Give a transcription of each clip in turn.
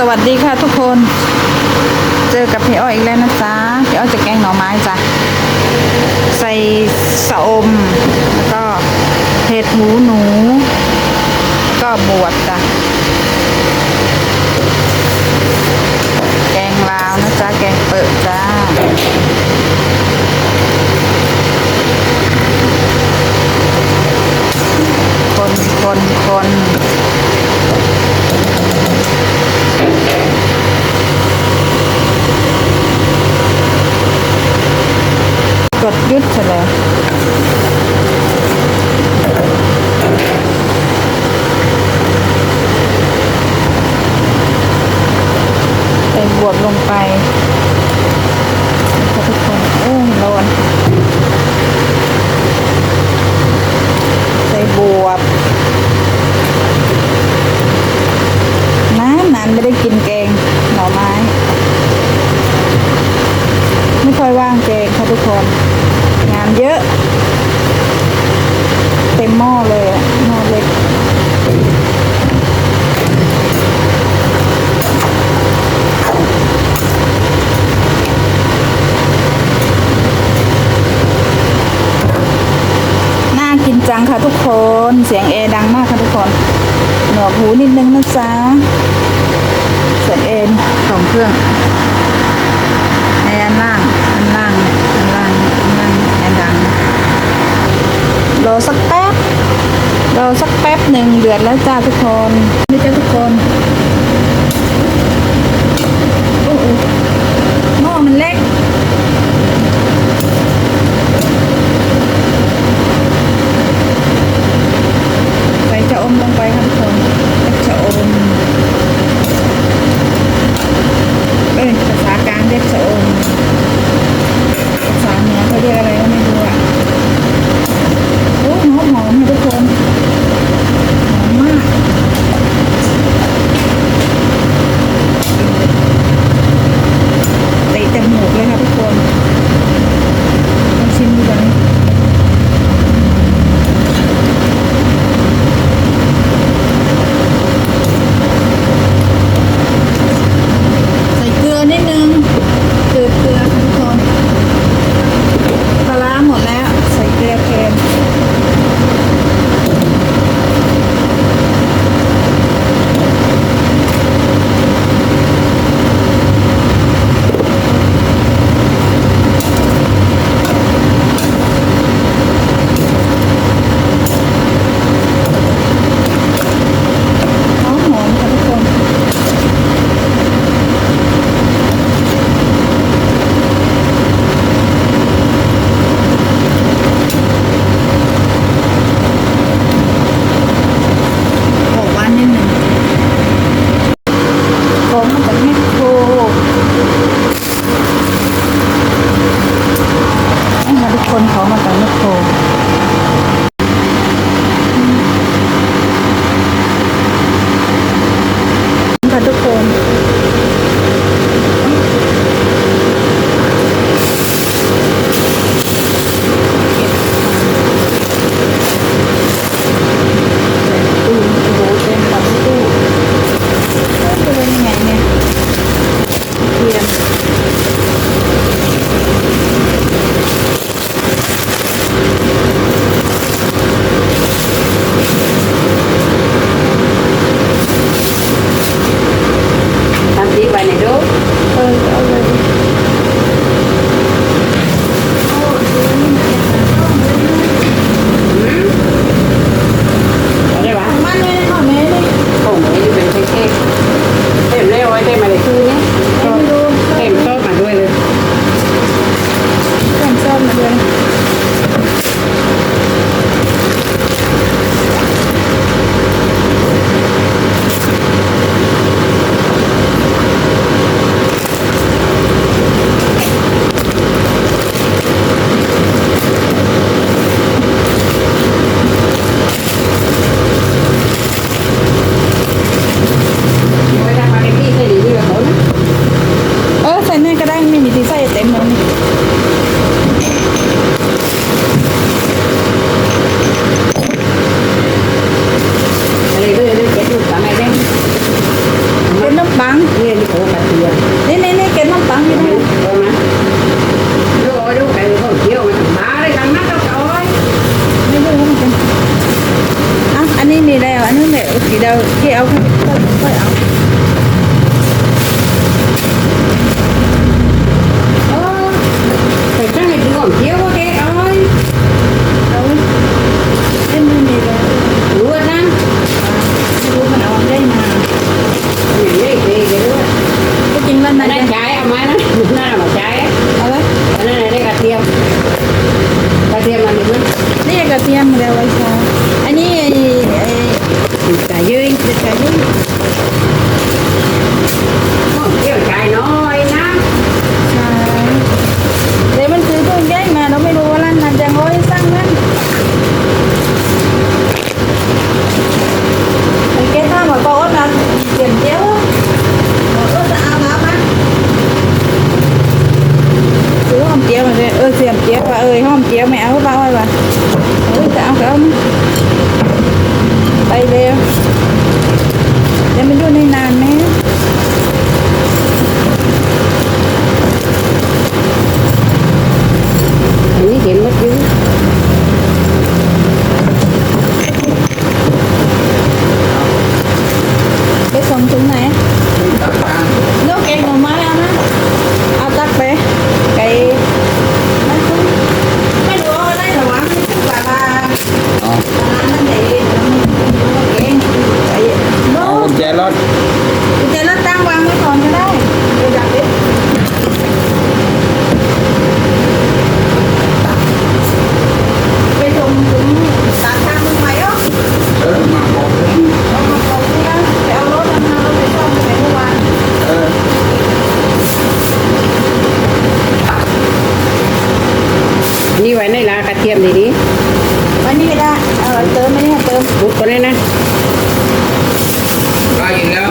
สวัสดีค่ะทุกคน เจอกับพี่อ้อยอีกแล้วนะจ๊ะพี่อ้อยจะแกงหน่อไม้จ้ะใส่สะอม แล้วก็เห็ดหูหนู ก็บวบจ้ะแกงลาวนะจ๊ะแกงเปิดจ้า คนคนคนกดยุดเฉลยใส่บวบลงไปนะคะทุกคนโอ้ยร้อนใส่บวบ นานนานไม่ได้กินแกงหน่อไม้ ไม่ค่อยว่างแกงค่ะทุกคน งานเยอะ เต็มหม้อเลยหม้อเล็กน่ากินจังค่ะทุกคน เสียงเอดังมากค่ะทุกคน หนวกหูนิดนึงนะจ๊ะเสียงเอ็นของเครื่องในอันล่างอันล่าง รอสักแป๊บรอสักแป๊บหนึ่งเดือดแล้วจ้าทุกคนนี่จ้าทุกคนโอ้โหหม้อมันเล็ก mẹ chị đâu. Chị ông không thôi áo. รถกุญแจรถตั้งวางไว้ก่อนก็ได้เดี๋ยวดับดิไปส่งถึงสาขามืองใหมอะเออมาบอกผมเอามาส่งเนี่ยไปเอารถทำงานรถไปซ่อมไปเมื่อวานเออนี่ไว้ในลากระเทียมดีวันนี้ก็ได้ เอาเติมไม่ได้เติมๆบุกคนนี้นะ ได้ยินแล้ว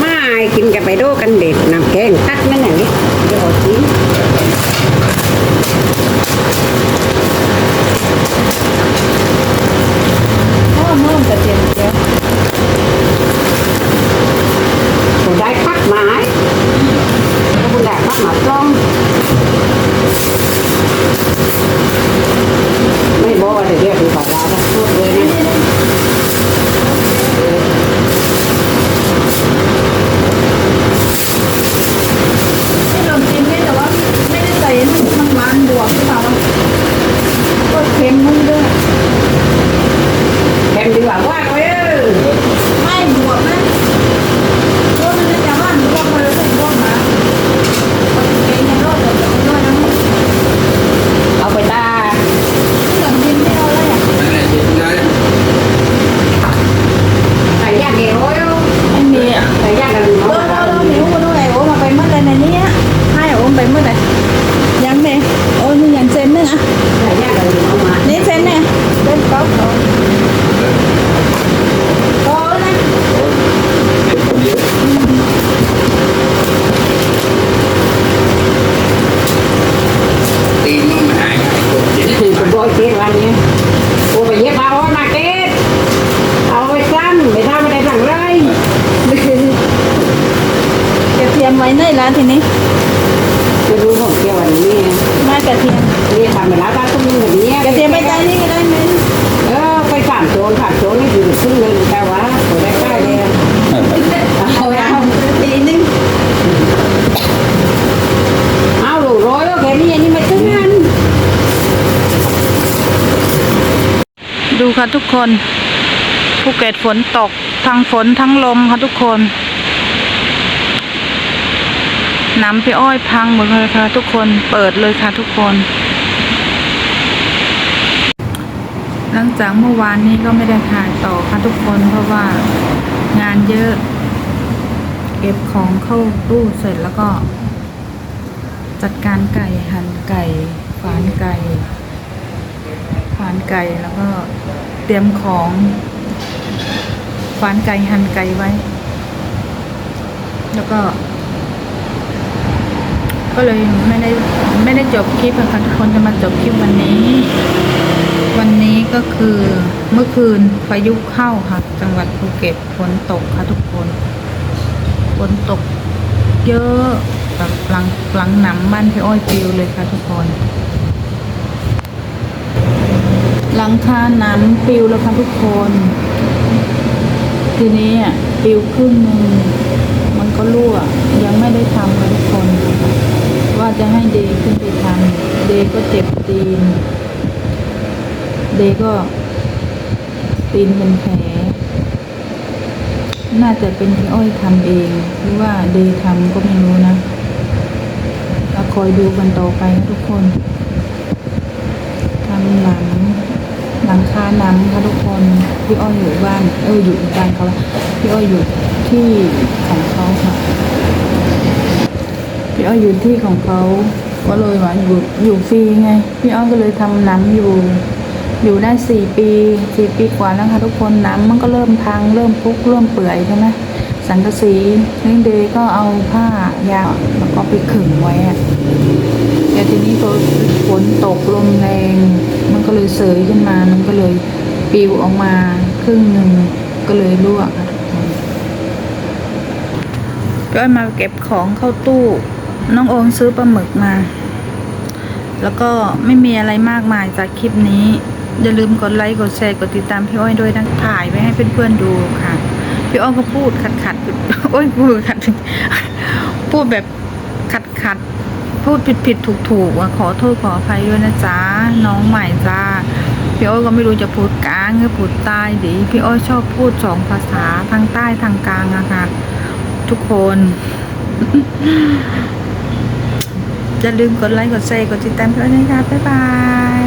ไม่กินกับไปดูกันเด็ดน้ำแกงตักนั่นอย่างนี้เดี๋ยวเอากินเพราะว่าเมื่อมันจะเจียมเจียว ผมได้พักไม้แล้วคุณได้พักหมาปล้องไม่บอกว่าจะเรียกคือขอลาทั้งพูดเลยนะ ที่ลองกินไม่แต่ว่าไม่ได้ใส่น้ำมันบวกหรือเปล่าวะก็เค็มมึงด้วย แถมดีกว่าว่าเว้ย ไม่บวกนะเพราะมันจะว่าบวกมาแล้วใส่บวกมาเค็มยังรอดเลยด้วยนะ เอาไปตา ที่ลองกินไม่เอาเลยอะ นั่นแหละยินได้ ใส่ยาเดียวโอ้ย ไม่มีอะ ใส่ยากันหนึ่ง เอ เอา อ ไป เออเออหมิวมาด้วยโอ้มาไปเมื่อไรในนี้ให้โอ้ไปเมื่อไรยังเมโอ้นี่ยังเซนนึงอะ ใส่ยากันหนึ่งเอามา นี่เซนเนี่ยเล่นก๊อฟโตโตนะ เก็บคนเดียวตีนมันไม่หายไอ้ตัวเจ็บ ถึงจะบอกเกศวันนี้โอ้ไปเย็บเอามาเกศเอาไปสั้นไม่ทำอะไรสั่งไร กระเทียมไว้ในร้านทีนี้ จะรู้ของเกี่ยววันนี้ มากระเทียม นี่ทำไปแล้วตาต้องมีแบบนี้ กระเทียมไม่ใต้นี่ก็ได้ไหม เออไปสามโจ นสามโจนนี่คือขึ้นเลยแต่ว่าตัวได้ใกล้เลยเอาเอาทีนึงเอาหลูร้อยโอเคนี่อันนี้ไม่ถึงนั้นดูค่ะทุกคนภูเก็ตฝนตกทั้งฝนทั้งลมค่ะทุกคนน้ำพี่อ้อยพังหมดเลยค่ะ ทุกคนเปิดเลยค่ะทุกคน หลังจากเมื่อวานนี้ก็ไม่ได้ถ่ายต่อค่ะทุกคนเพราะว่างานเยอะ เก็บของเข้าตู้เสร็จแล้วก็ จัดการไก่หั่นไก่ฝานไก่ฝานไก่แล้วก็เตรียมของฝานไก่หั่นไก่ไว้ แล้วก็ ก็เลยไม่ได้ไม่ได้จบคลิปค่ะทุกคนจะมาจบคลิปวันนี้ ก็คือเมื่อคืนพายุเข้าค่ะ จังหวัดภูเก็ตฝนตกค่ะทุกคนฝนตกเยอะแบบหลังหลังหนำบ้านพี่อ้อยปิวเลยค่ะทุกคน หลังคาหนำปิวแล้วค่ะทุกคน ทีนี้ปลิวครึ่งหนึ่งมันก็รั่วยังไม่ได้ทำค่ะทุกคน ว่าจะให้เดย์ขึ้นไปทำเดย์ก็เจ็บตีน เดก็ตีนเป็นแผลน่าจะเป็นพี่อ้อยทำเอง หรือว่าเดทำก็ไม่รู้นะเราคอยดูกันต่อไปนะทุกคนทำหลังหลังคาหนังค่ะทุกคนพี่อ้อยอยู่บ้าน เอออยู่บ้านเขาละพี่อ้อยอยู่ที่ของเขาค่ะ พี่อ้อยอยู่ที่ของเขาก็เลยว่าอยู่อยู่ฟรีไง พี่อ้อยก็เลยทำหนังอยู่ อยู่ได้สี่ปีสี่ปีกว่าแล้วค่ะทุกคนนังมันก็เริ่มพังเริ่มพุกเริ่มเปื่อยใช่ไหมสังกะสีเล่งเดย์ก็เอาผ้ายาวแล้วก็ไปขึงไว้อะแต่ทีนี้พอฝนตกลมแรง มันก็เลยเสยขึ้นมา มันก็เลยปิวออกมาครึ่งหนึ่งก็เลยรั่วค่ะทุกคนก็มาเก็บของเข้าตู้ น้องโอมซื้อปลาหมึกมา แล้วก็ไม่มีอะไรมากมายจากคลิปนี้ อย่าลืมกดไลค์กดแชร์กดติดตามพี่อ้อยด้วยนะถ่ายไว้ให้เพื่อนๆดูค่ะ พี่อ้อยก็พูดขัดขัดโอ้ยพูดขัดพูดแบบขัดขัดพูดผิดผิดถูกถูกอะขอโทษขออภัยด้วยนะจ๊ะน้องใหม่จ้าพี่อ้อยก็ไม่รู้จะพูดกลางหรือพูดใต้ดีพี่อ้อยชอบพูดสองภาษาทางใต้ทางกลางอะค่ะ ทุกคนอย่าลืมกดไลค์กดแชร์กดติดตามด้วยนะคะบ๊ายบาย